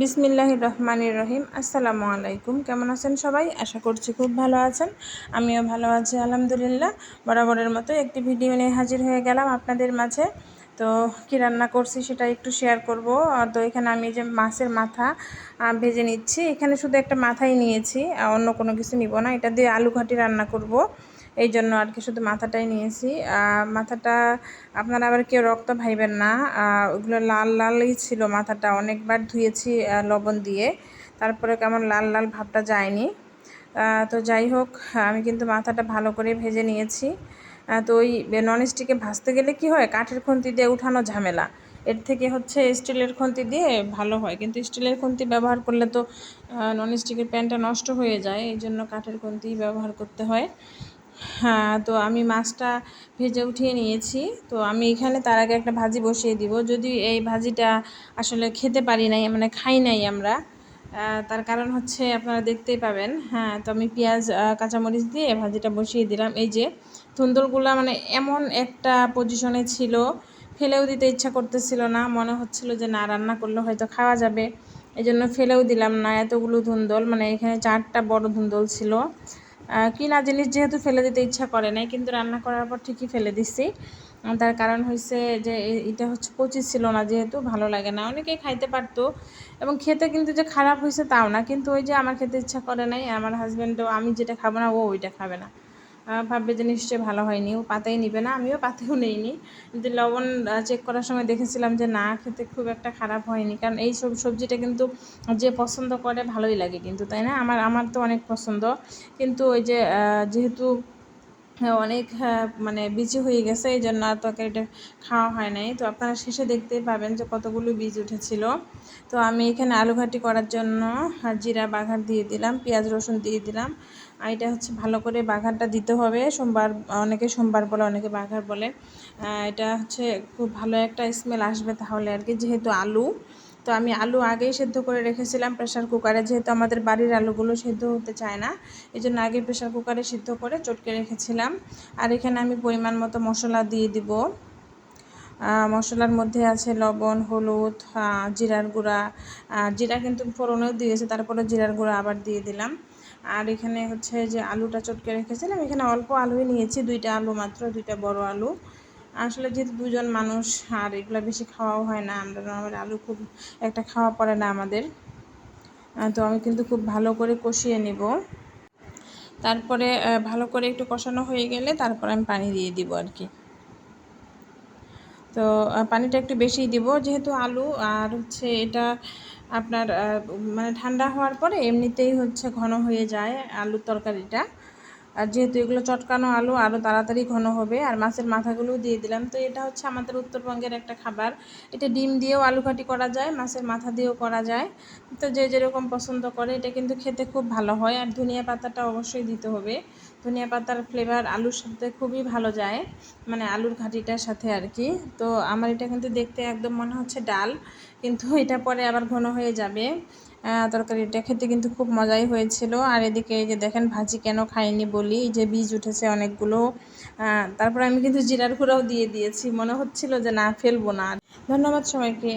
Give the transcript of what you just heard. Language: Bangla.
বিসমিল্লাহ রহমানির রহিম আসসালামু আলাইকুম কেমন আছেন সবাই? আশা করছি খুব ভালো আছেন। আমিও ভালো আছি, আলহামদুলিল্লাহ। বরাবরের মতো একটি ভিডিও নিয়ে হাজির হয়ে গেলাম আপনাদের মাঝে। তো কী রান্না করছি সেটা একটু শেয়ার করব। তো এখানে আমি যে মাছের মাথা ভেজে নিচ্ছি। এখানে শুধু একটা মাথাই নিয়েছি অন্য কোনো কিছু নিব না। এটা দিয়ে আলু ঘাটি রান্না করব। এই জন্য আর কি শুধু মাথাটাই নিয়েছি। মাথাটা আপনারা আবার কেউ রক্ত ভাইবেন না। ওগুলো লাল লালই ছিল মাথাটা। অনেকবার ধুয়েছি লবণ দিয়ে। তারপরে কেমন লাল লাল ভাবটা যায়নি। তো যাই হোক, আমি কিন্তু মাথাটা ভালো করে ভেজে নিয়েছি। তো ওই ননস্টিকে ভাজতে গেলে কি হয়? কাঠের খুন্তি দিয়ে উঠানো ঝামেলা। এর থেকে হচ্ছে স্টিলের খুন্তি দিয়ে ভালো হয়। কিন্তু স্টিলের খুন্তি ব্যবহার করলে তো ননস্টিকের প্যানটা নষ্ট হয়ে যায়। এই জন্য কাঠের খুন্তি ব্যবহার করতে হয়। হ্যাঁ তো আমি মাছটা ভেজে উঠিয়ে নিয়েছি। তো আমি এখানে তার আগে একটা ভাজি বসিয়ে দিব। যদি এই ভাজিটা আসলে খেতে পারি নাই মানে খাই নাই আমরা তার কারণ হচ্ছে আপনারা দেখতেই পাবেন। হ্যাঁ তো আমি পেঁয়াজ কাঁচামরিচ দিয়ে ভাজিটা বসিয়ে দিলাম। এই যে ধুন্দুলগুলো মানে এমন একটা পজিশনে ছিল, ফেলেও দিতে ইচ্ছা করতেছিল না। মনে হচ্ছিল যে না, রান্না করলে হয়তো খাওয়া যাবে। এই জন্য ফেলেও দিলাম না। এতগুলো ধুন্দল মানে এখানে চারটা বড় ধুন্দল ছিল। কিনা জিনিস যেহেতু ফেলে দিতে ইচ্ছা করে নাই, কিন্তু রান্না করার পর ঠিকই ফেলে দিছি। তার কারণ হয়েছে যে এটা হচ্ছে কচি ছিল না, যেহেতু ভালো লাগে না। অনেকেই খাইতে পারতো এবং খেতে কিন্তু যে খারাপ হয়েছে তাও না, কিন্তু ওই যে আমার খেতে ইচ্ছা করে নাই আমার হাজব্যান্ডও আমি যেটা খাব না, ও ওইটা খাবে না। ভাববে যে নিশ্চয়ই ভালো হয়নি। ও পাতাই নিবে না, আমিও পাতেও নেইনি। কিন্তু লবণ চেক করার সময় দেখেছিলাম যে না, খেতে খুব একটা খারাপ হয়নি। কারণ এই সব সবজিটা কিন্তু যে পছন্দ করে ভালোই লাগে কিন্তু, তাই না? আমার আমার তো অনেক পছন্দ। কিন্তু ওই যে যেহেতু অনেক মানে বিচি হয়ে গেছে, এই জন্য আর তরকারিটা খাওয়া হয় নাই। তো আপনারা শেষে দেখতেই পাবেন যে কতগুলো বীজ উঠেছিল। তো আমি এখানে আলু ঘাটি করার জন্য জিরা বাঘার দিয়ে দিলাম, পেঁয়াজ রসুন দিয়ে দিলাম। আর এটা হচ্ছে ভালো করে বাঘারটা দিতে হবে, সোমবার, অনেকে সোমবার বলে, অনেকে বাঘার বলে। এটা হচ্ছে খুব ভালো একটা স্মেল আসবে তাহলে আর কি, যেহেতু আলু। তো আমি আলু আগেই সেদ্ধ করে রেখেছিলাম প্রেশার কুকারে যেহেতু আমাদের বাড়ির আলুগুলো সেদ্ধ হতে চায় না এই জন্য আগে প্রেশার কুকারে সিদ্ধ করে চটকে রেখেছিলাম। আর এখানে আমি পরিমাণ মতো মশলা দিয়ে দিব। মশলার মধ্যে আছে লবণ, হলুদ জিরার গুঁড়া জিরা কিন্তু ফোড়নেও দিয়েছে তারপরে জিরার গুঁড়া আবার দিয়ে দিলাম। আর এখানে হচ্ছে যে আলুটা চটকে রেখেছিলাম, এখানে অল্প আলুই নিয়েছি, দুইটা আলু মাত্র, দুইটা বড় আলু। আসলে যেহেতু দুজন মানুষ, আর এগুলো বেশি খাওয়াও হয় না, আমরা আমার আলু খুব একটা খাওয়া পড়ে না আমাদের। তো আমি কিন্তু খুব ভালো করে কষিয়ে নিব। তারপরে ভালো করে একটু কষানো হয়ে গেলে তারপর আমি পানি দিয়ে দিব আর কি। তো পানিটা একটু বেশি দিব, যেহেতু আলু আর হচ্ছে এটা আপনার মানে ঠান্ডা হওয়ার পরে এমনিতেই হচ্ছে ঘন হয়ে যায় আলুর তরকারিটা। আর যেহেতু এগুলো চটকানো আলু আরও তাড়াতাড়ি ঘন হবে। আর মাছের মাথাগুলোও দিয়ে দিলাম। তো এটা হচ্ছে আমাদের উত্তরবঙ্গের একটা খাবার। এটা ডিম দিয়েও আলু ঘাটি করা যায়, মাছের মাথা দিয়েও করা যায়। তো যে যেরকম পছন্দ করে, এটা কিন্তু খেতে খুব ভালো হয়। আর ধনিয়া পাতাটা অবশ্যই দিতে হবে। ধনিয়া পাতার ফ্লেভার আলুর সাথে খুবই ভালো যায় মানে আলুর ঘাটিটার সাথে আর কি। তো আমার এটা কিন্তু দেখতে একদম মনে হচ্ছে ডাল, কিন্তু এটা পরে আবার ঘন হয়ে যাবে। তরকারিটা খেতে কিন্তু খুব মজাই হয়েছিল। আর এদিকে এই যে দেখেন, ভাজি কেন খাইনি বলি, এই যে বীজ উঠেছে অনেকগুলো। তারপর আমি কিন্তু জিরার গুঁড়াও দিয়ে দিয়েছি। মনে হচ্ছিল যে না, ফেলব না। ধন্যবাদ সবাইকে।